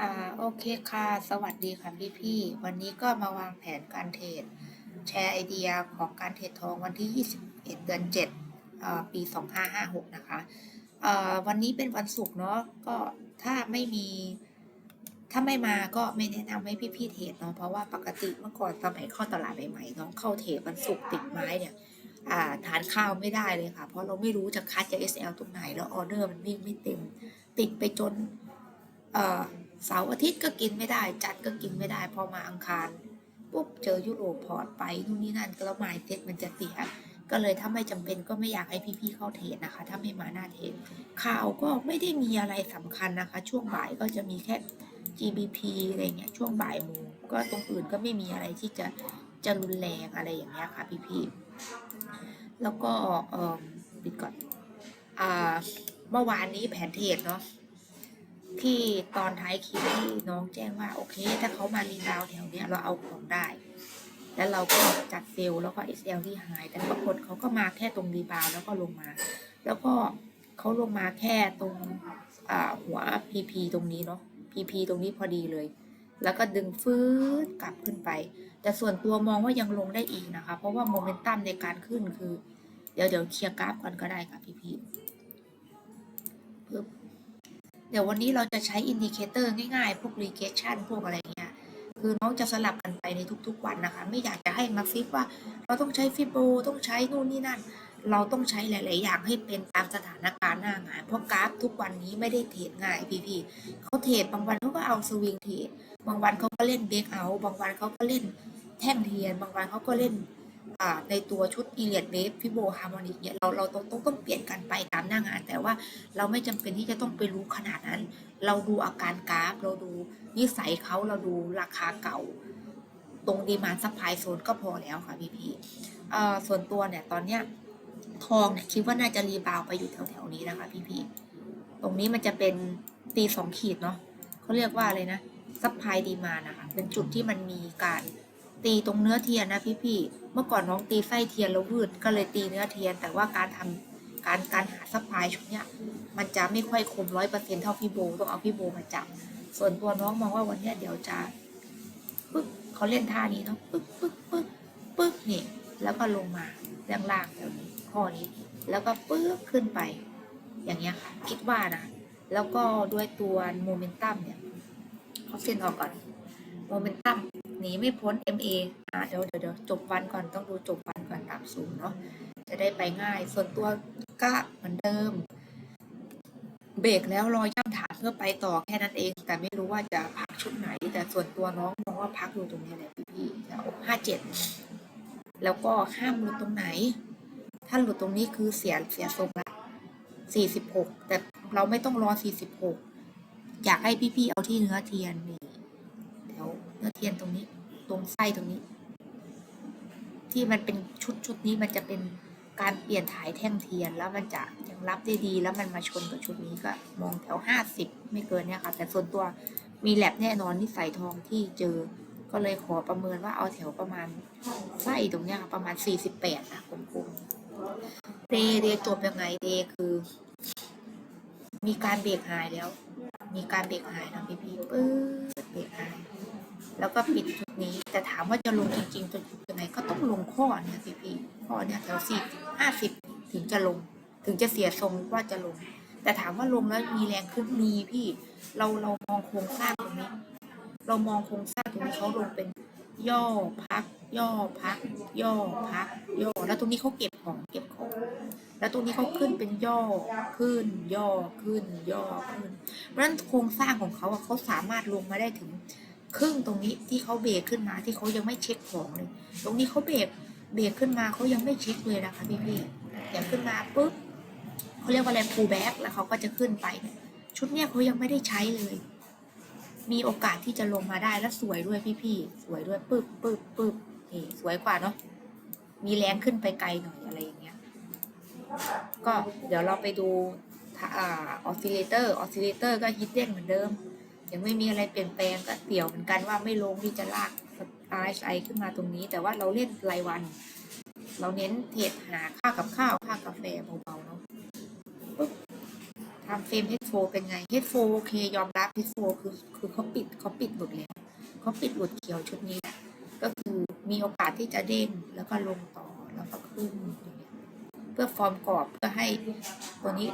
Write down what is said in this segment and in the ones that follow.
อ่าโอเคค่ะ สวัสดีค่ะพี่พี่ วันนี้ก็มาวางแผนการเทรดแชร์ไอเดียของการเทรดทองวันที่ 21 เดือน7อ่าปี 2556 นะคะอ่าวันนี้เป็นวันศุกร์เนาะก็ถ้าไม่มีถ้าไม่มาก็ไม่แนะนำให้พี่พี่เทรดเนาะเพราะว่าปกติเมื่อก่อนสมัยเข้าตลาดใหม่ๆเนาะเข้าเทรดวันศุกร์ติดไม้เนี่ยอ่าทานข้าวไม่ได้เลยค่ะ เพราะเราไม่รู้จะคัดจะ SL ตรงไหนแล้วออเดอร์มันวิ่งไม่เต็ม ติดไปจนเอ่อ เสาร์อาทิตย์ก็กินไม่ได้ จัดก็กินไม่ได้ พอมาอังคารปุ๊บเจอยุโรปพอร์ตไปนู่นนี่นั่นก็แล้วมายเซ็ตมันจะเสีย ก็เลยถ้าไม่จำเป็นก็ไม่อยากให้พี่ๆเข้าเทรดนะคะ ถ้าไม่มาหน้าเทรดข่าวก็ไม่ได้มีอะไรสำคัญนะคะ ช่วงบ่ายก็จะมีแค่ GBP อะไรเงี้ยช่วงบ่ายโมงก็ตรงอื่นก็ไม่มีอะไรที่จะจะรุนแรงอะไรอย่างเงี้ยค่ะพี่ๆแล้วก็เออปิดก่อนอ่าเมื่อวานนี้แผนเทรดเนาะ ที่ตอนท้ายคลิปที่น้องแจ้งว่า โอเค ถ้าเขามารีดาวแถวเนี้ยเราเอาของได้ แล้วเราก็จัดเซลล์แล้วก็ SL ที่หาย แต่ปรากฏเขาก็มาแค่ตรงรีบาวแล้วก็ลงมา แล้วก็เขาลงมาแค่ตรงอ่าหัว PP ตรงนี้เนาะ PP ตรงนี้พอดีเลย แล้วก็ดึงฟื้นกลับขึ้นไป แต่ส่วนตัวมองว่ายังลงได้อีกนะคะ เพราะว่าโมเมนตัมในการขึ้นคือ เดี๋ยวเดี๋ยวเคลียร์กราฟก่อนก็ได้ค่ะพี่พีปึ๊บ เดี๋ยววันนี้เราจะใช้อินดิเคเตอร์ง่ายๆ พวก regression พวกอะไรเงี้ย คือน้องจะสลับกันไปในทุกๆวันนะคะ ไม่อยากจะให้มาฟิกว่า เราต้องใช้ฟิโบต้องใช้นู่นนี่นั่น เราต้องใช้หลาย ๆ อย่างให้เป็นตามสถานการณ์หน้างาน เพราะกราฟทุกวันนี้ไม่ได้เทรดง่ายพี่ๆเขาเทรดบางวันเขาก็เอาสวิงเทรดบางวันเขาก็เล่นเบรกเอา บางวันเขาก็เล่นแท่งเทียน บางวันเขาก็เล่น ในตัวชุดอีเลียดเวฟฟิโบฮาร์โมนิกเนี่ยเราเราต้องต้องต้องเปลี่ยนกันไปตามหน้างาน แต่ว่าเราไม่จำเป็นที่จะต้องไปรู้ขนาดนั้น เราดูอาการกราฟ เราดูนิสัยเขาเราดูราคาเก่า ตรงดีมานซัพพลายโซนก็พอแล้วค่ะพี่พี่ส่วนตัวเนี่ยตอนเนี้ยทองเนี่ยคิดว่าน่าจะรีบาวไปอยู่แถวๆนี้นะคะพี่พี่ตรงนี้มันจะเป็นตีสองขีดเนาะเขาเรียกว่าอะไรนะซัพพลายดีมานนะคะเป็นจุดที่มันมีการ ตีตรงเนื้อเทียนนะพี่ๆเมื่อก่อนน้องตีไส้เทียนแล้ววืดก็เลยตีเนื้อเทียน แต่ว่าการทำการการหาซัพพลายชุดเนี้ยมันจะไม่ค่อยคมร้อยเปอร์เซ็นต์เท่าพี่โบต้องเอาพี่โบมาจับ ส่วนตัวน้องมองว่าวันเนี้ยเดี๋ยวจะปึ๊กเขาเล่นท่านี้เนาะปึ๊กปึ๊กปึ๊กปึ๊กนี่แล้วก็ลงมาล่างล่างๆแบบนี้ข้อนี้แล้วก็ปึ๊กขึ้นไป อย่างเงี้ยค่ะ คิดว่านะ แล้วก็ด้วยตัวโมเมนตัมเนี่ยเขาเส้นออกก่อนโมเมนตัม นีไม่พ้น MA อ่าเดี๋ยวเดี๋ยวเดี๋ยวจบวันก่อนต้องดูจบวันก่อนตามสูงเนาะจะได้ไปง่าย ส่วนตัวก็เหมือนเดิม เบรกแล้วรอย่ำฐานเพื่อไปต่อแค่นั้นเอง แต่ไม่รู้ว่าจะพักชุดไหน แต่ส่วนตัวน้องมองว่าพักอยู่ตรงนี้แหละพี่ๆแล้วห้าเจ็ดแล้วก็ห้ามหลุดตรงไหน ถ้าหลุดตรงนี้คือเสียเสียทรงละสี่สิบหกแต่เราไม่ต้องรอสี่สิบหกอยากให้พี่ๆเอาที่เนื้อเทียนนี่แถวเนื้อเทียนตรงนี้ ตรงไส้ตรงนี้ ที่มันเป็นชุดชุดนี้มันจะเป็นการเปลี่ยนถ่ายแท่งเทียนแล้วมันจะยังรับได้ดี แล้วมันมาชนกับชุดนี้ก็มองแถวห้าสิบไม่เกินเนี่ยค่ะ แต่ส่วนตัวมีแลบแน่นอนที่ใส่ทองที่เจอ ก็เลยขอประเมินว่าเอาแถวประมาณไส้ตรงเนี้ยค่ะประมาณสี่สิบแปดนะกลมๆเดเดย์จบยังไงเดคือ มีการเบรกหายแล้ว มีการเบรกหายนะพี่พี่ปื๊ดเบรกหาย แล้วก็ปิดจุ ถามว่าจะลงจริงๆจะยังไงก็ต้องลงข้อเนี่ยพี่พี่ข้อเนี่ยแถวสี่ห้าสิบถึงจะลง ถึงจะเสียทรงว่าจะลง แต่ถามว่าลงแล้วมีแรงขึ้นมีพี่ เราเรามองโครงสร้างตรงนี้ เรามองโครงสร้างตรงนี้เขาลงเป็น ย่อพัก ย่อพัก ย่อพัก ย่อแล้วตรงนี้เขาเก็บของเก็บของแล้วตรงนี้เขาขึ้นเป็นย่อขึ้น ย่อขึ้น ย่อขึ้นเพราะฉะนั้นโครงสร้างของเขาเขาสามารถลงมาได้ถึง ครึ่งตรงนี้ที่เขาเบรกขึ้นมาที่เขายังไม่เช็คของเลย ตรงนี้เขาเบรกเบรกขึ้นมาเขายังไม่เช็คเลยนะคะพี่พี่ๆอย่างขึ้นมาปุ๊บเขาเรียกว่าแรมพูแบ็กแล้วเขาก็จะขึ้นไปเนี่ยชุดเนี้ยเขายังไม่ได้ใช้เลย มีโอกาสที่จะลงมาได้แล้วสวยด้วยพี่พี่สวยด้วยปึ๊บปึ๊บปึ๊บนี่สวยกว่าเนาะมีแรงขึ้นไปไกลหน่อยอะไรอย่างเงี้ย ก็เดี๋ยวเราไปดูอ่าอสซิเลเตอร์ออสซิเลเตอร์ก็ฮิตเด้นเหมือนเดิม ยังไม่มีอะไรเปลี่ยนแปลงก็เตี่ยวเหมือนกันว่าไม่ลงที่จะลาก RSI ขึ้นมาตรงนี้ แต่ว่าเราเล่นรายวัน เราเน้นเทรดหาค่ากับข้าวค่ากาแฟเบาๆเนาะทำเฟรมโฟเป็นไงเฮดโฟโอเคยอมรับเฮดโฟคือคือเขาปิดเขาปิดหลุดแล้วเขาปิดหลุดเขียวชุดนี้แหละก็คือมีโอกาสที่จะเด้งแล้วก็ลงต่อแล้วก็ขึ้นเงี้ยเพื่อฟอร์มกรอบเพื่อให้ตัวนี้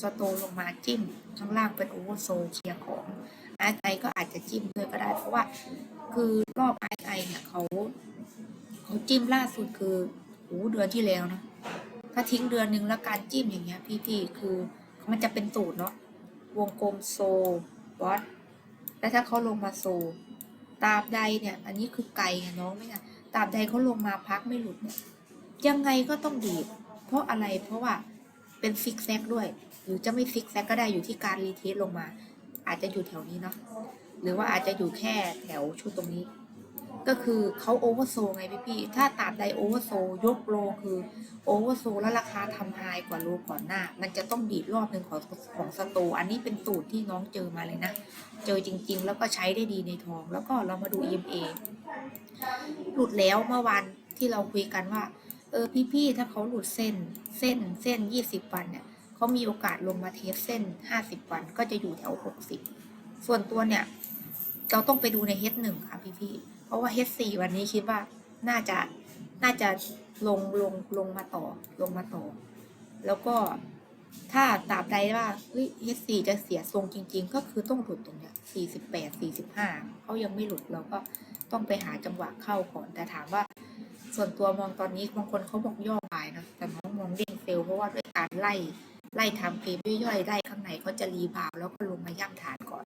สโตลงมาจิ้มข้างล่างเป็นโอเวอร์โซเคลียร์ของ อาร์ไอก็อาจจะจิ้มด้วยก็ได้ เพราะว่าคือรอบอาร์ไอเนี่ยเขาเขาจิ้มล่าสุดคือโอ้เดือนที่แล้วนะถ้าทิ้งเดือนหนึ่งแล้วการจิ้มอย่างเงี้ย พี่ๆคือมันจะเป็นสูตรเนาะวงกลมโซบอสแล้วถ้าเขาลงมาโซตาบใดเนี่ย อันนี้คือไกลไงน้องไม่ไงตาบใดเขาลงมาพักไม่หลุดเนี่ยยังไงก็ต้องดีด เพราะอะไรเพราะว่าเป็นซิกแซกด้วย หรือจะไม่ซิกแซกก็ได้อยู่ที่การรีเทสลงมา อาจจะอยู่แถวนี้เนาะหรือว่าอาจจะอยู่แค่แถวชุดตรงนี้ ก็คือเขาโอเวอร์โซไงพี่พี่ถ้าตาบใดโอเวอร์โซยกโลคือโอเวอร์โซแล้วราคาทำไฮกว่าโลก่อนหน้า มันจะต้องดีดรอบหนึ่งของของสโตอันนี้เป็นสูตรที่น้องเจอมาเลยนะ เจอจริง ๆ แล้วก็ใช้ได้ดีในทอง แล้วก็เรามาดู EMA หลุดแล้วเมื่อวานที่เราคุยกันว่า เออพี่ๆถ้าเขาหลุดเส้นเส้นเส้น 20 วันเนี่ย เขามีโอกาสลงมาเทสเส้น 50 วันก็จะอยู่แถว 60 ส่วนตัวเนี่ย เราต้องไปดูใน H1 ค่ะพี่ๆเพราะว่า H4 วันนี้คิดว่าน่าจะน่าจะลงลงลงมาต่อลงมาต่อ แล้วก็ถ้าตราบใดว่าเฮ้ย H4 จะเสียทรงจริง ๆ ก็คือต้องหลุดตรงเนี้ย48 45เขายังไม่หลุดเราก็ต้องไปหาจังหวะเข้าก่อน แต่ถามว่าส่วนตัวมองตอนนี้บางคนเขาบอกย่อปลายนะแต่น้องมองเด้งเฟลเพราะว่าด้วยการไล่ ไล่ทำเกมย่อยๆไล่ข้างในเขาจะรีบาวแล้วก็ลงมาย่ำฐานก่อน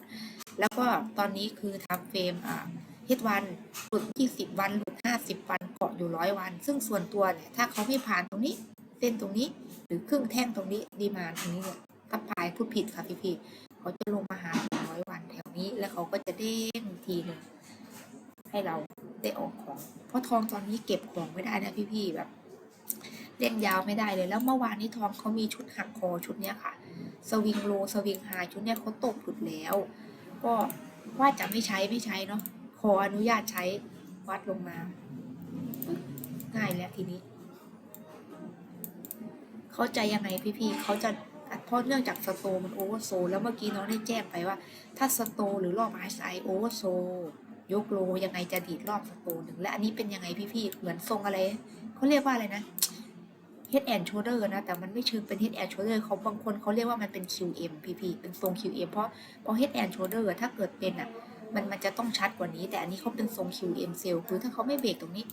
แล้วก็ตอนนี้คือทำเฟรมอ่าเฮดวันหลุด20 วันหลุด50 วันเกาะอยู่ร้อยวัน ซึ่งส่วนตัวเนี่ยถ้าเขาไม่ผ่านตรงนี้ เส้นตรงนี้ หรือครึ่งแท่งตรงนี้ดีมาตรงนี้เนี่ยถ้าปลายพูดผิดค่ะพี่ๆเขาจะลงมาหาร้อยวันแถวนี้ แล้วเขาก็จะเด้งทีหนึ่งให้เราได้ออกของ เพราะทองตอนนี้เก็บของไม่ได้นะพี่ๆแบบ เล่นยาวไม่ได้เลย แล้วเมื่อวานนี้ทองเขามีชุดหักคอชุดเนี้ยค่ะ สวิงโลสวิงไฮชุดเนี้ยเขาตกหลุดแล้ว ก็ว่าจะไม่ใช้ไม่ใช้เนาะขออนุญาตใช้วัดลงมาง่ายแล้วทีนี้ เข้าใจยังไงพี่ๆเขาจะเพราะเนื่องจากสโตมันโอเวอร์โซแล้วเมื่อกี้น้องได้แจ้งไปว่า ถ้าสโตหรือรอบไอซ์ไอโอเวอร์โซยกโลยังไงจะดีดรอบสโตหนึ่งและอันนี้เป็นยังไงพี่ๆเหมือนทรงอะไรเขาเรียกว่าอะไรนะ head and shoulder นะ แต่มันไม่เชิงเป็น head and shoulder เขาบางคนเขาเรียกว่ามันเป็น QM PP เป็นทรง QM เพราะเพราะ head and shoulder ถ้าเกิดเป็นอะมันมันจะต้องชัดกว่านี้ แต่อันนี้เขาเป็นทรง QM cell หคือถ้าเขาไม่เบรกตรงนี้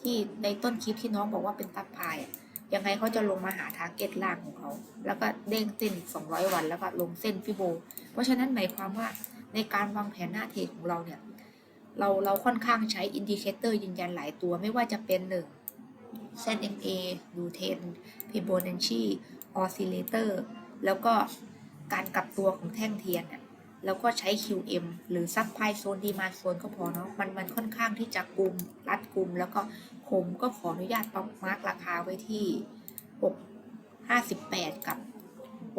ที่ในต้นคลิปที่น้องบอกว่าเป็นตับพายยังไงเขาจะลงมาหาทาร์เก็ตล่างของเขา แล้วก็เด้งเส้น 200 วันแล้วก็ลงเส้นฟิโบ เพราะฉะนั้นหมายความว่าในการวางแผนหน้าเทรดของเราเนี่ย เราเราค่อนข้างใช้อินดิเคเตอร์ยืนยันหลายตัวไม่ว่าจะเป็น 1 เส้ ZMA ดูเทน Fibonacci Oscillator แล้วก็การกลับตัวของแท่งเทียน แล้วก็ใช้ QM หรือซับไายโซนดีมาโซนก็พอเนาะ มันมันค่อนข้างที่จะกลุ่มรัดกลุ่ม แล้วก็ผมก็ขออนุญาตป๊อกมาร์กราคาไว้ที่ 6 58 กับ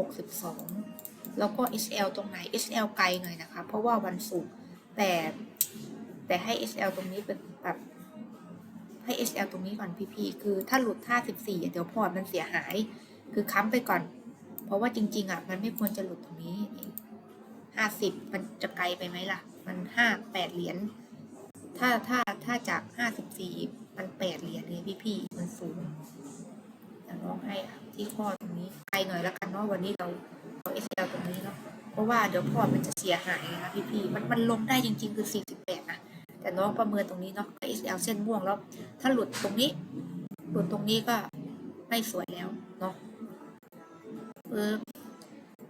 62 แล้วก็ SL ตรงไหน SL ไกลหน่อยนะคะ เพราะว่าวันศุกร์แต่แต่ให้ SL ตรงนี้เป็น ให้ SL ตรงนี้ก่อนพี่ๆคือถ้าหลุด54อะเดี๋ยวพอร์ตมันเสียหาย คือค้ำไปก่อน เพราะว่าจริง ๆ อะ มันไม่ควรจะหลุดตรงนี้ 50 มันจะไกลไปไหมล่ะ มัน 5 8 เหรียญ ถ้าถ้าถ้าจาก 54 มัน 8 เหรียญเลยพี่ๆมันสูงแต่น้องให้ที่ข้อตรงนี้ไกลหน่อยแล้วกันเนาะวันนี้เราเอา SL ตรงนี้เนาะเพราะว่าเดี๋ยวพอร์ตมันจะเสียหายนะคะพี่ๆมันมันลงได้จริง ๆ คือ48นะ แต่น้องประเมินตรงนี้เนาะ SL เส้นม่วงแล้ว ถ้าหลุดตรงนี้ หลุดตรงนี้ก็ไม่สวยแล้วเนาะเออ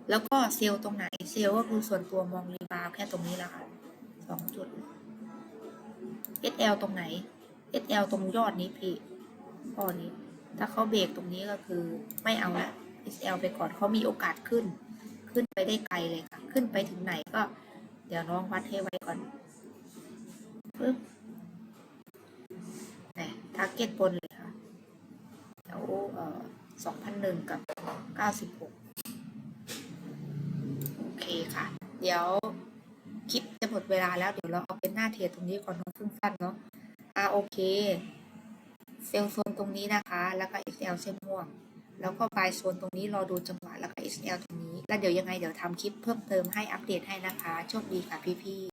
แล้วก็เซลล์ตรงไหน เซลล์ก็คือส่วนตัวมองรีบาวด์แค่ตรงนี้แหละค่ะสองจุด SL ตรงไหน SL ตรงยอดนี้พี่ข้อนี้ ถ้าเขาเบรกตรงนี้ก็คือไม่เอาละ SL ไปก่อนเขามีโอกาสขึ้น ขึ้นไปได้ไกลเลยค่ะ ขึ้นไปถึงไหนก็ เดี๋ยวน้องวัดให้ไว้ก่อน ปึ๊บนะทาร์เก็ตบนเลยค่ะแถวเอ่อสองพันหนึ่งกับเก้าสิบหกโอเคค่ะ เดี๋ยวคลิปจะหมดเวลาแล้วเดี๋ยวเราเอาเป็นหน้าเทียร์ตรงนี้ก่อนเนาะสั้นๆเนาะอ่าโอเค เซลล์โซนตรงนี้นะคะ แล้วก็ XL เส้นม่วง แล้วก็บายโซนตรงนี้รอดูจังหวะแล้วก็ XL ตรงนี้ แล้วเดี๋ยวยังไงเดี๋ยวทำคลิปเพิ่มเติมให้อัปเดตให้นะคะ โชคดีค่ะพี่ๆ